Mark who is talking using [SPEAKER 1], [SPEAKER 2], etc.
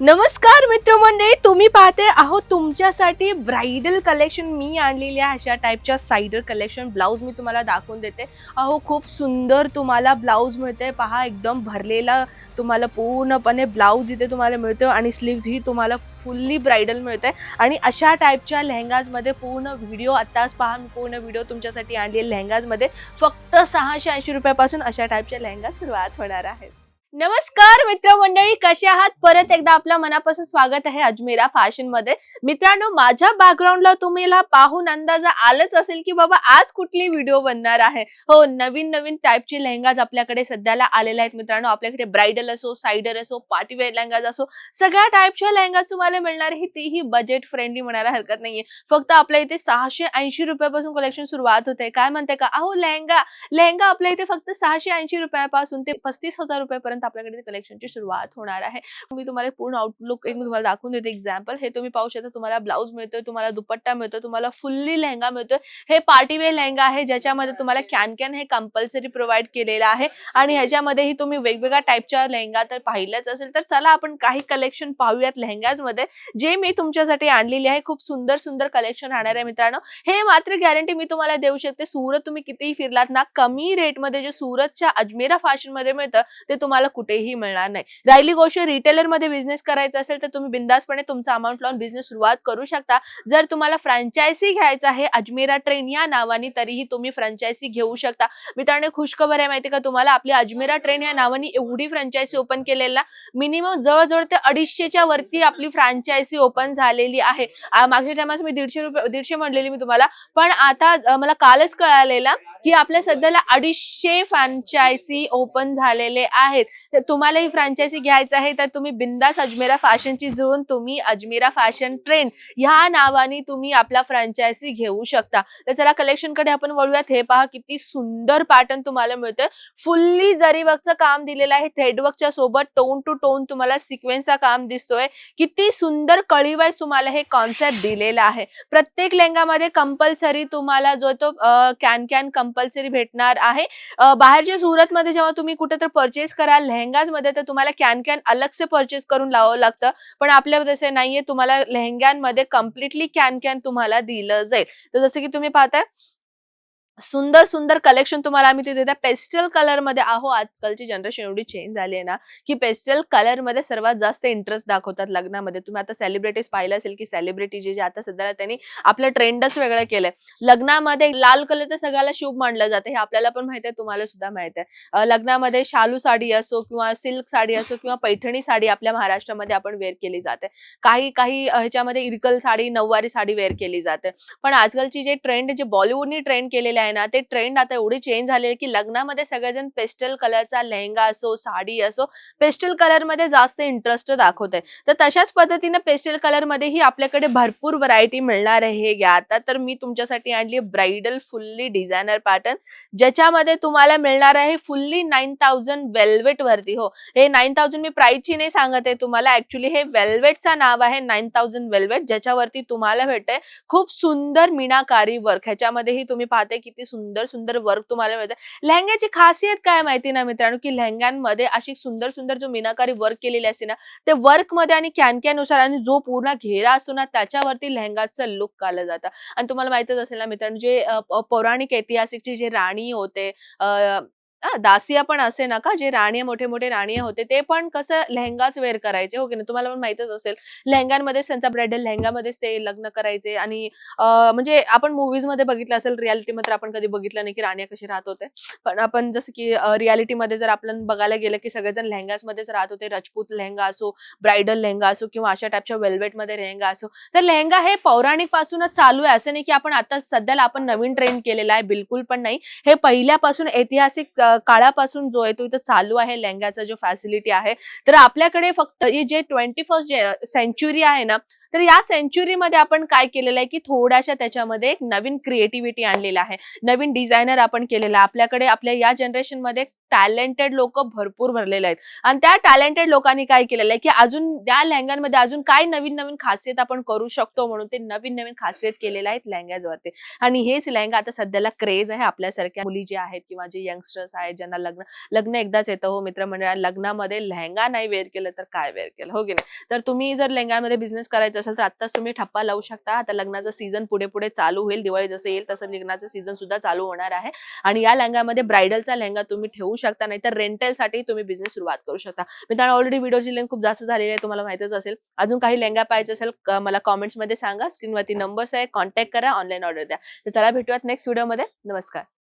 [SPEAKER 1] नमस्कार
[SPEAKER 2] मित्रमंडळी तुम्ही पाहते आहोत तुमच्यासाठी ब्राइडल कलेक्शन. मी आणलेली आहे अशा टाईपच्या सायडर कलेक्शन. ब्लाऊज मी तुम्हाला दाखवून देते. अहो खूप सुंदर तुम्हाला ब्लाऊज मिळते पहा एकदम भरलेला तुम्हाला पूर्णपणे ब्लाऊज इथे तुम्हाला मिळतो आणि स्लीव्ज ही तुम्हाला फुल्ली ब्राइडल मिळते आणि अशा टाईपच्या लेहंगाजमध्ये पूर्ण व्हिडिओ आत्ताच पहा मी पूर्ण व्हिडिओ तुमच्यासाठी आणलेले लेहंगाजमध्ये फक्त सहाशे ऐंशी रुपयापासून अशा टाईपच्या लेहंगा सुरुवात होणार आहेत. नमस्कार मित्रमंडळी कसे आहात? परत एकदा आपल्या मनापासून स्वागत आहे अजमेरा फॅशनमध्ये मित्रांनो माझ्या बॅकग्राऊंडला तुम्हाला पाहून अंदाजा आलंच असेल की बाबा आज कुठली व्हिडिओ बनणार आहे. हो नवीन नवीन टाईपचे लेहंगाज आपल्याकडे सध्याला आलेले आहेत मित्रांनो. आपल्याकडे ब्राइडल असो सायडर असो पार्टीवेअर लेहंगाज असो सगळ्या टाईपच्या लेहंगाज तुम्हाला मिळणार आहे. तीही बजेट फ्रेंडली म्हणायला हरकत नाहीये. फक्त आपल्या इथे सहाशे ऐंशी रुपयापासून कलेक्शन सुरुवात होते. काय म्हणते का? अहो लेहंगा लेहंगा आपल्या इथे फक्त सहाशे ऐंशी रुपयापासून ते पस्तीस हजार रुपयापर्यंत आपल्याकडे कलेक्शनची सुरुवात होणार आहे. मी तुम्हाला पूर्ण आउटलुक एक मी तुम्हाला दाखवून देते एक्झाम्पल हे तुम्ही पाहू शकता तुम्हाला ब्लाऊज मिळतोय तुम्हाला दुपट्टा मिळतो तुम्हाला फुल्ली लेहंगा मिळतोय. हे पार्टीवेअर लेहंगा आहे ज्याच्यामध्ये तुम्हाला कॅन कॅन हे कंपल्सरी प्रोव्हाइड केलेलं आहे. आणि ह्याच्यामध्येही तुम्ही वेगवेगळ्या टाईपच्या लेहंगा तर पाहिलंच असेल. तर चला आपण काही कलेक्शन पाहूयात लेहंगाजमध्ये जे मी तुमच्यासाठी आणलेली आहे खूप सुंदर सुंदर कलेक्शन राहणार आहे मित्रांनो. हे मात्र गॅरंटी मी तुम्हाला देऊ शकते सुरत तुम्ही कितीही फिरलात ना कमी रेटमध्ये जे सुरतच्या अजमेरा फॅशनमध्ये मिळतं ते तुम्हाला कुठेही मिळणार नाही. राहिली गोष्ट रिटेलरमध्ये बिझनेस करायचा असेल तर तुम्ही बिंदासपणे तुमचा अमाऊंट लावून बिझनेस सुरुवात करू शकता. जर तुम्हाला फ्रँचायसी घ्यायचं आहे अजमेरा ट्रेन या नावाने तरीही तुम्ही फ्रँचायसी घेऊ शकता. मित्रांनो खुशखबर आहे माहिती का तुम्हाला? आपली अजमेरा ट्रेन या नावाने एवढी फ्रँचायसी ओपन केलेला. मिनिमम जवळजवळ ते अडीचशेच्या वरती आपली फ्रँचायसी ओपन झालेली आहे. मागच्या टायमास मी दीडशे रुपये दीडशे म्हणलेली मी तुम्हाला. पण आता मला कालच कळालेला की आपल्या सध्याला अडीचशे फ्रँचायसी ओपन झालेले आहेत. तर तुम्हाला ही फ्रँचायझी घ्यायचं आहे तर तुम्ही बिंदास अजमेरा फॅशनची जुळून तुम्ही अजमेरा फॅशन ट्रेंड ह्या नावाने तुम्ही आपला फ्रँचायझी घेऊ शकता. तर चला कलेक्शनकडे आपण वळूयात. हे पहा किती सुंदर पॅटर्न तुम्हाला मिळतोय. फुल्ली जरीवर्कचं काम दिलेलं आहे थ्रेडवर्कच्या सोबत टोन टू टोन तुम्हाला सिक्वेन्सचा काम दिसतोय. किती सुंदर कळीवाईज तुम्हाला हे कॉन्सेप्ट दिलेला आहे. प्रत्येक लेंगामध्ये कंपल्सरी तुम्हाला जो तो कॅन कॅन कंपल्सरी भेटणार आहे. बाहेरच्या सुरतमध्ये जेव्हा तुम्ही कुठे तर परचेस कराल लेहंगाजमध्ये तर तुम्हाला कॅन कॅन अलगसे परचेस करून लावावं लागतं. पण आपल्या तसे नाहीये. तुम्हाला लेहंग्यांमध्ये कम्प्लिटली कॅन कॅन तुम्हाला दिलं जाईल. तर जसं की तुम्ही पाहताय सुंदर सुंदर कलेक्शन तुम्हाला आम्ही तिथे पेस्टल कलरमध्ये आहो. आजकालची जनरेशन एवढी चेंज झाली आहे ना की पेस्टल कलरमध्ये सर्वात जास्त इंटरेस्ट दाखवतात लग्नामध्ये. तुम्ही आता सेलिब्रिटीज पाहिलं असेल की सेलिब्रिटी जे जे आता सध्याला त्यांनी आपलं ट्रेंडच वेगळं केलंय. लग्नामध्ये लाल कलर तर सगळ्याला शुभ मानलं जातं. हे आपल्याला पण माहिती आहे तुम्हाला सुद्धा माहिती आहे. लग्नामध्ये शालू साडी असो किंवा सिल्क साडी असो किंवा पैठणी साडी आपल्या महाराष्ट्रामध्ये आपण वेअर केली जाते. काही काही ह्याच्यामध्ये इरकल साडी नऊवारी साडी वेअर केली जाते. पण आजकालची जे ट्रेंड जे बॉलिवूडनी ट्रेंड केलेले आहे ना ते ट्रेंड आता एवढी चेंज झाले की लग्नामध्ये सगळेजण पेस्टल कलरचा लेहंगा असो साडी असो पेस्टल कलरमध्ये जास्त इंटरेस्ट दाखवते तर तशाच पद्धतीने पेस्टल कलर मध्येही आपल्याकडे भरपूर व्हरायटी मिळणार आहे हे घ्या आता. तर मी तुमच्यासाठी आणली ब्राइडल फुल्ली डिझायनर पॅटर्न ज्याच्यामध्ये तुम्हाला मिळणार आहे फुल्ली नाईन थाउजंड वेल्वेट वरती. हो हे नाईन थाउजंड मी प्राईसची नाही सांगत आहे तुम्हाला. ऍक्च्युली हे वेल्वेटचा नाव आहे नाईन थाउजंड वेल्वेट ज्याच्यावरती तुम्हाला भेटते खूप सुंदर मीनाकारी वर्क ह्याच्यामध्येही तुम्ही पाहते किती सुंदर सुंदर वर्क तुम्हाला मिळतं लेहंग्याची खासियत काय माहिती ना मित्रांनो? की लेहंग्यांमध्ये अशी सुंदर सुंदर जो मीनाकारी वर्क केलेली असते ना ते वर्कमध्ये आणि कॅनकॅनुसार आणि जो पूर्ण घेरा असतो ना त्याच्यावरती लेहंगाचं लुक काढलं जातं. आणि तुम्हाला माहितच असेल ना मित्रांनो जे पौराणिक ऐतिहासिकची जे राणी होते अ, दासिया पण असे ना का जे राणी मोठे मोठे राणी होते ते पण कसं लेहंगाच वेअर करायचे हो की नाही? तुम्हाला पण माहितच असेल लेहंगांमध्येच त्यांचा ब्रायडल लेहंगामध्येच ते लग्न करायचे आणि म्हणजे आपण मूवीजमध्ये बघितलं असेल रियालिटी मध्ये आपण कधी बघितलं नाही की राण्या कशी राहत होते पण आपण जसं की रियालिटीमध्ये जर आपण बघायला गेलं की सगळेजण लेहंगाच मध्येच राहत होते राजपूत लेहंगा असो ब्रायडल लेहंगा असो किंवा अशा टाईपच्या वेल्वेटमध्ये लेहंगा असो तर लेहंगा हे पौराणिक पासूनच चालू आहे असं नाही की आपण आता सध्याला आपण नवीन ट्रेंड केलेला आहे बिलकुल पण नाही. हे पहिल्यापासून ऐतिहासिक काळापासून जो आहे तो इथं चालू आहे लेहंग्याचा जो फॅसिलिटी आहे. तर आपल्याकडे फक्त जे ट्वेंटी फर्स्ट सेंच्युरी आहे ना तर या सेंच्युरीमध्ये आपण काय केलेलं आहे की थोड्याशा त्याच्यामध्ये एक नवीन क्रिएटिव्हिटी आणलेला आहे. नवीन डिझायनर आपण केलेला आहे. आपल्याकडे आपल्या या जनरेशनमध्ये टॅलेंटेड लोक भरपूर भरलेले आहेत. आणि त्या टॅलेंटेड लोकांनी काय केलेलं आहे की अजून त्या लँग्यांमध्ये अजून काय नवीन नवीन खासियत आपण करू शकतो म्हणून ते नवीन नवीन खासियत केलेल्या आहेत लेहंग्यावरती. आणि हेच लँगा आता सध्याला क्रेज आहे आपल्यासारख्या मुली जे आहेत किंवा जे यंगस्टर्स आहेत ज्यांना लग्न लग्न एकदाच येतं. हो मित्रमंडळ लग्नामध्ये लेहंगा नाही वेअर केलं तर काय वेअर केलं? हो की नाही? तर तुम्ही जर लेहंग्यामध्ये बिझनेस करायचा असेल तर आत्ताच तुम्ही ठप्पा लावू शकता. आता लग्नाचं सीझन पुढे पुढे चालू होईल दिवाळी जसं येईल तसं लग्नाचं सीझन सुद्धा चालू होणार आहे. आणि या लेहंगामध्ये ब्रायडलचा लेहंगा तुम्ही ठेवू शकता नाहीतर रेंटलसाठी तुम्ही बिझनेस सुरुवात करू शकता. मित्रांनो ऑलरेडी व्हिडिओची लेंथ खूप जास्त झालेली आहे तुम्हाला माहितच असेल. अजून काही लेहंगा पाहिजे असेल मला कॉमेंट्समध्ये सांगा. स्क्रीनवरती नंबर्स आहे कॉन्टॅक्ट करा ऑनलाईन ऑर्डर द्या. तर चला भेटूयात नेक्स्ट व्हिडिओमध्ये नमस्कार.